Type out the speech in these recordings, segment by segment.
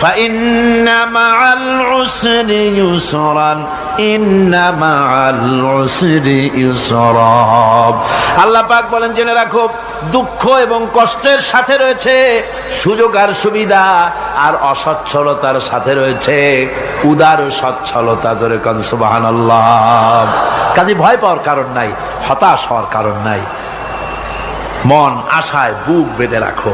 فإن مع العسر يسرا إن مع العسر يسرا আল্লাহ পাক বলেন জেনে রাখো দুঃখ এবং কষ্টের সাথে রয়েছে সুযোগ আর সুবিধা আর অসচ্ছলতার সাথে রয়েছে উদার সচ্ছলতা জোরে কন সুবহানাল্লাহ কাজে ভয় পাওয়ার কারণ নাই হতাশ হওয়ার কারণ নাই মন আশায় বুক বেঁধে রাখো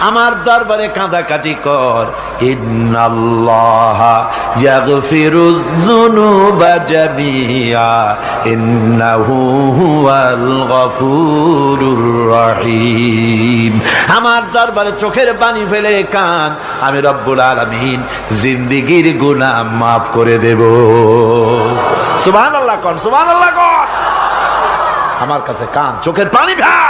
আমার দরবারে কাঁদাকাটি কর। আমার দরবারে চোখের পানি ফেলে কান। আমি রব্বুল আলামিন জিন্দিগির গুনাহ মাফ করে দেব। সুবহানাল্লাহ কর সুবহানাল্লাহ কর। আমার কাছে কান, চোখের পানি ফেল।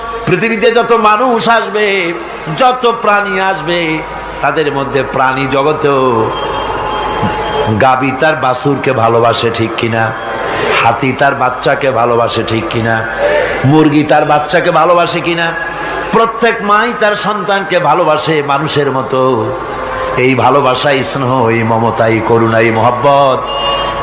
পৃথিবীতে যত মানুষ আসবে, যত প্রাণী আসবে, তাদের মধ্যে প্রাণী জগতেও গাবি তার বাসুরকে ভালোবাসে ঠিক কিনা, হাতি তার বাচ্চাকে ভালোবাসে ঠিক কিনা, মুরগি তার বাচ্চাকে ভালোবাসে কিনা, প্রত্যেক মাই তার সন্তানকে ভালোবাসে মানুষের মতো। এই ভালোবাসা স্নেহ, এই মমতা এই করুণা, এই মহব্বত।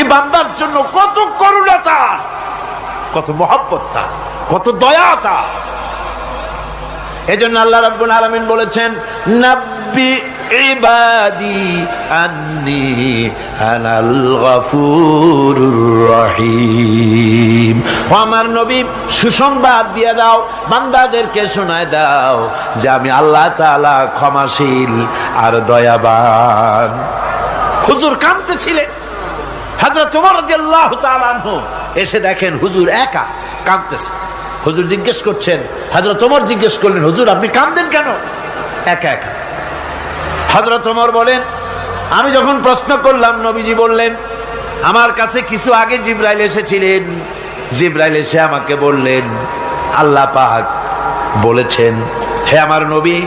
এই বান্দার জন্য কত করুণা কত মহব্বত তার, কত দয়া তার। এজন্য আল্লাহ রাব্বুল আলামিন বলেছেন, নাব্বি ইবাদি আন্নি আনাল গফুরুর রহিম। আমার নবী, সুসংবাদ দিয়ে দাও, বান্দাদেরকে শোনায় দাও যে আমি আল্লাহ তাআলা ক্ষমাশীল আর দয়াবান। হুজুর কাঁদতেছিলেন। হাজরত তোমার এসে দেখেন হুজুর একা কাঁদতেছে। হুজুর জিজ্ঞেস করছেন হাজরত তোমার জিজ্ঞেস করলেন, হুজুর, আপনি কাঁদতেন কেন? একা একা। হজরত তোমার বলেন, আমি যখন প্রশ্ন করলাম, নবীজি বললেন, আমার কাছে কিছু আগে জিব্রাইল এসেছিলেন। জিব্রাইল এসে আমাকে বললেন, আল্লাহ পাক বলেছেন, হে আমার নবী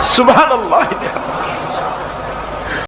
সুবহানাল্লাহ